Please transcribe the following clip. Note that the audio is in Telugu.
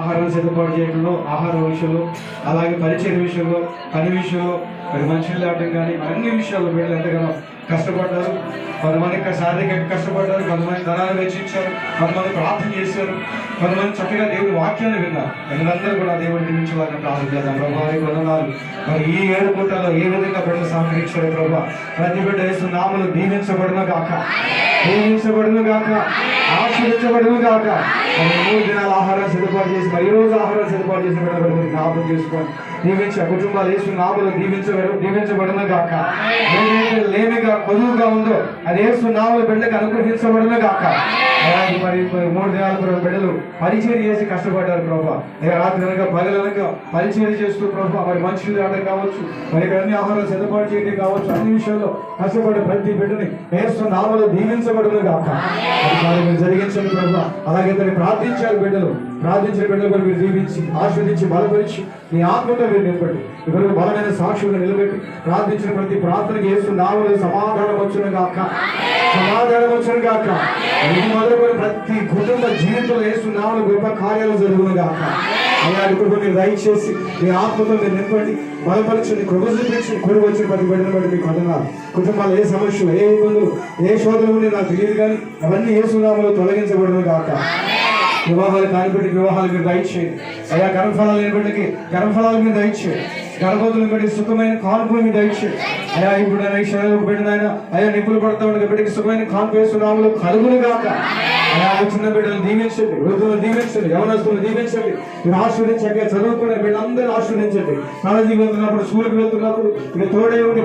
ఆహారం సిద్ధపాటు చేయడంలో ఆహార విషయంలో అలాగే పరిచయం విషయంలో పని విషయంలో మరి మనుషులు లేవడం కానీ అన్ని విషయాల్లో వీళ్ళు ఎంతగానో కష్టపడ్డారు. కొంతమంది శారీరకంగా కష్టపడ్డారు కొంతమంది ధనాలు వెచ్చించారు కొంతమంది ప్రార్థన చేశారు కొంతమంది చక్కగా దేవుడి వాక్యాన్ని విన్నారు. వీళ్ళందరూ కూడా దేవుడి గురించి వారిని ప్రార్థన చేద్దాం ప్రభావ వందనాలు. మరి ఈ ఏడు పూటలో ఏ విధంగా బిడ్డలు సహకరించారు ప్రభా? ప్రతి బిడ్డ వేసిన నామలు దీవించబడిన గాక. దీవించబడిన గాక. ఆశీర్వించబడిన కాక మూడు దినాల ఆహారం సిద్ధపాటు చేసి మరి రోజు ఆహారం సిద్ధపాటు చేసిన బిడ్డ బిడ్డలు జ్ఞాపకం చేసుకొని దీవించి ఆ కుటుంబాలు వేసిన నామలు దీవించబడు దీవించబడిన కాక ఏదైతే లేమిగా కొదువుగా ఉందో అది వేసు నామలు బిడ్డకు అనుగ్రహించబడిన కాక అలాగే మరి మూడు దినాలు కూడా బిడ్డలు పరిచయం చేసి కష్టపడ్డారు ప్రభా. లేదా రాత్రి అనక పగలనక పరిచయం చేస్తూ ప్రభా మరి మనుషులు ఆడడం కావచ్చు మరి ఇక్కడ అన్ని ఆహారాలు సిద్ధపాటు చేయడం కావచ్చు అన్ని విషయాల్లో కష్టపడే ప్రతి బిడ్డని నేర్చుకున్న నామలు దీవించబడును కాక మరి మీరు జరిగించండి ప్రభా. అలాగే తను ప్రార్థించారు బిడ్డలు. ప్రార్థించిన బిడ్డలు కూడా మీరు దీవించి ఆస్వాదించి బలపరిచి మీ ఆత్మతో మీరు నిలబడి ఇప్పుడు బలమైన సాక్షులు నిలబెట్టి ప్రార్థించిన ప్రతి ప్రార్థనకి వేస్తున్న నామలు సమాధానం వచ్చును కాక సమాధానం వచ్చును కాక మొదలు కుటుంబ జీవితంలో వేస్తున్నామని గొప్ప కార్యాలు జరుగును కాక అయ్యా ఇప్పుడు మీరు దయచేసి మీ ఆత్మతో మీరు నింపండి బలపరచండి కృప చూపించి వచ్చిన ప్రతి బిడ్డను బట్టి మీకు వందనాలు కుటుంబాలు ఏ సమస్యలు ఏ ఇబ్బందులు ఏ శోధనలు నాకు తెలియదు కానీ అవన్నీ ఏ సునామలో తొలగించబడను కాక వివాహాలు కానిపెట్టి వివాహాలు మీరు దయచేయండి. అయ్యా గర్భఫలాలు లేని బిడ్డకి గర్భఫలాలు మీరు దయచేయండి. గర్భవతులు పెట్టి సుఖమైన కాన్పులు మీరు దయచేయండి. అయ్యా ఇప్పుడు ఈ శరీరం పెట్టిన ఆయన. అయ్యా నిప్పులు పడతా ఉండగా బిడ్డకి సుఖమైన కాన్పు వేస్తున్నాములు కలుగులు కాక అలాగే చిన్న బిడ్డలు దీవించండి. వృద్ధులు దీవించండి. యవనస్తులు దీవించండి. మీరు ఆశ్రదించండి చదువుకునే బిడ్డలందరూ ఆశ్రదించండి కాలేజీకి వెళ్తున్నప్పుడు స్కూల్కి వెళ్తున్నప్పుడు మీరు తోడే